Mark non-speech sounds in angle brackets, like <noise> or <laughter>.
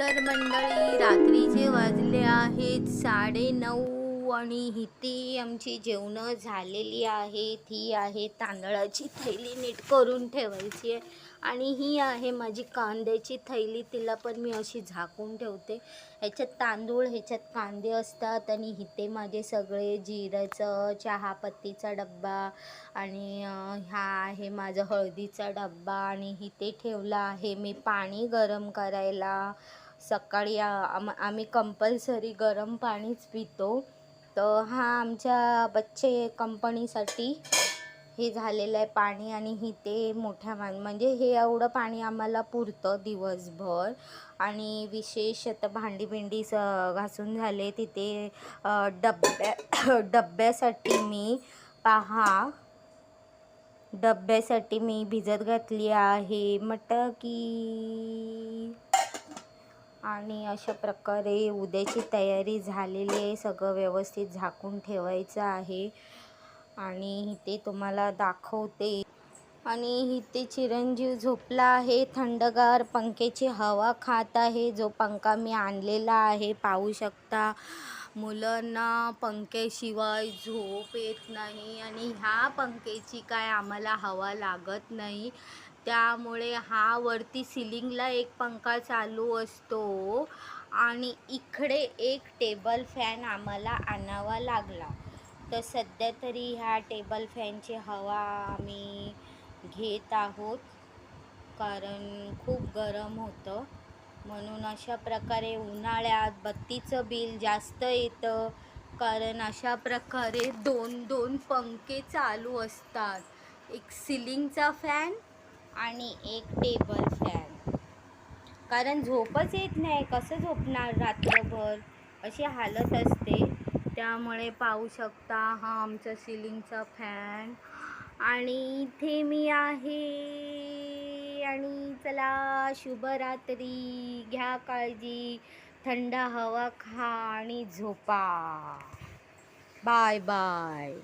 तर मंडळी रात्रीचे वाजले आहेत साडे नऊ आणि इथे आमची जेवणं झालेली आहेत ही आहे तांदळाची थैली नीट करून ठेवायची आहे. आणि ही आहे माझी कांद्याची थैली. तिला पण मी अशी झाकून ठेवते. ह्याच्यात तांदूळ ह्याच्यात कांदे असतात. आणि इथे माझे सगळे जिऱ्याचं चहापत्तीचा डब्बा आणि ह्या हा आहे माझा हळदीचा डब्बा. आणि इथे ठेवला आहे मी पाणी गरम करायला. सकाळी आम आम्ही कंपल्सरी गरम पाणीच पितो. तर हा आमच्या बच्चे कंपनीसाठी हे झालेलं आहे पाणी आणि इथे मोठ्या मान म्हणजे हे एवढं पाणी आम्हाला पुरतं दिवसभर. आणि विशेष आता भांडी बिंडी स घासून झाले. तिथे डब्या <coughs> डब्यासाठी मी पहा डब्यासाठी मी भिजत घातली आहे. मटकी आणि अशा प्रकारे उद्याची तयारी झालेली आहे. सगळं व्यवस्थित झाकून ठेवायचं आहे. आणि इथे तुम्हाला दाखवते. आणि इथे चिरंजीव झोपला आहे. थंडगार पंख्याची हवा खात आहे. जो पंखा मी आणलेला आहे पाहू शकता. मुलांना पंख्याशिवाय झोप येत नाही. आणि ह्या पंख्याची काय आम्हाला हवा लागत नाही. त्यामुळे हा वरती सिलिंगला एक पंखा चालू असतो. आणि इकडे एक टेबल फॅन आम्हाला आणावा लागला. तर सध्या तरी ह्या टेबल फॅनची हवा आम्ही घेत आहोत. कारण खूप गरम होतं. म्हणून अशा प्रकारे उन्हाळ्यात बत्तीचं बिल जास्त येतं. कारण अशा प्रकारे दोन दोन पंखे चालू असतात. एक सिलिंगचा फॅन आणि एक टेबल फॅन कारण झोपच येत नाही. कसं झोपणार रात्रभर? अशी हालत असते. त्यामुळे पाहू शकता हा आमचा सिलिंगचा फॅन आणि इथे मी आहे. आणि चला शुभरात्री. घ्या काळजी. थंड हवा खा आणि झोपा. Bye bye.